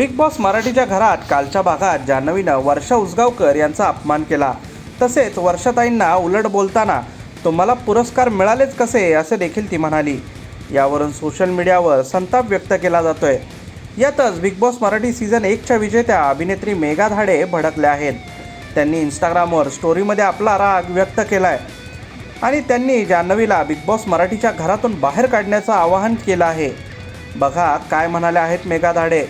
Big boss मराठीच्या घरात कालच्या भागात जान्हवीनं वर्षा उसगावकर यांचा अपमान केला. तसेच वर्षाताईंना उलट बोलताना तुम्हाला पुरस्कार मिळालेच कसे? असे देखील ती म्हणाली. यावरून सोशल मीडियावर संताप व्यक्त केला जातोय. यातच बिग बॉस मराठी सीझन एकच्या विजेत्या अभिनेत्री मेघा धाडे भडकल्या आहेत. त्यांनी इंस्टाग्रामवर स्टोरीमध्ये आपला राग व्यक्त केला आहे आणि त्यांनी जान्हवीला बिग बॉस मराठीच्या घरातून बाहेर काढण्याचं आवाहन केलं आहे. बघा काय म्हणाले आहेत मेघा धाडे.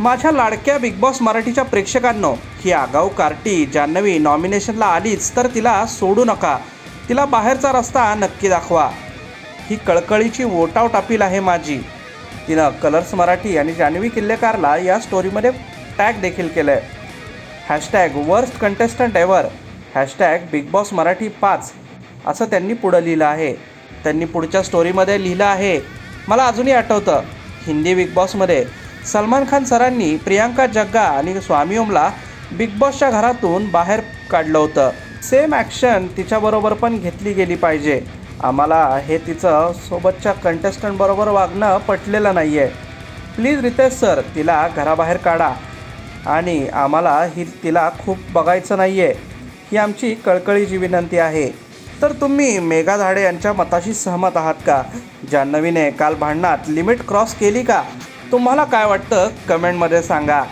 माझ्या लाडक्या बिग बॉस मराठीच्या प्रेक्षकांनो ही आगाऊ कार्टी जान्हवी नॉमिनेशनला आलीच तर तिला सोडू नका. तिला बाहेरचा रस्ता नक्की दाखवा. ही कळकळीची वोटाव अपील आहे माझी. तिनं कलर्स मराठी आणि जान्हवी किल्लेकारला या स्टोरीमध्ये टॅग देखील केलं आहे hashtag worst contestant ever hashtag Bigg Boss Marathi पाच. असं त्यांनी पुढं लिहिलं आहे. त्यांनी पुढच्या स्टोरीमध्ये लिहिलं आहे. मला अजूनही आठवतं हिंदी बिग बॉसमध्ये सलमान खान सरांनी प्रियांका जग्गा आणि स्वामी ओमला बिग बॉसच्या घरातून बाहेर काढलं होतं. सेम ॲक्शन तिच्याबरोबर पण घेतली गेली पाहिजे. आम्हाला हे तिचं सोबतच्या कंटेस्टंटबरोबर वागणं पटलेलं नाही आहे प्लीज रितेश सर तिला घराबाहेर काढा. आणि आम्हाला ही तिला खूप बघायचं नाही आहे ही आमची कळकळीची विनंती आहे. तर तुम्ही मेघा धाडे यांच्या मताशी सहमत आहात का? जान्हवीने काल भांडणात लिमिट क्रॉस केली का? तुम्हाला काय वाटतं? कमेंटमध्ये सांगा.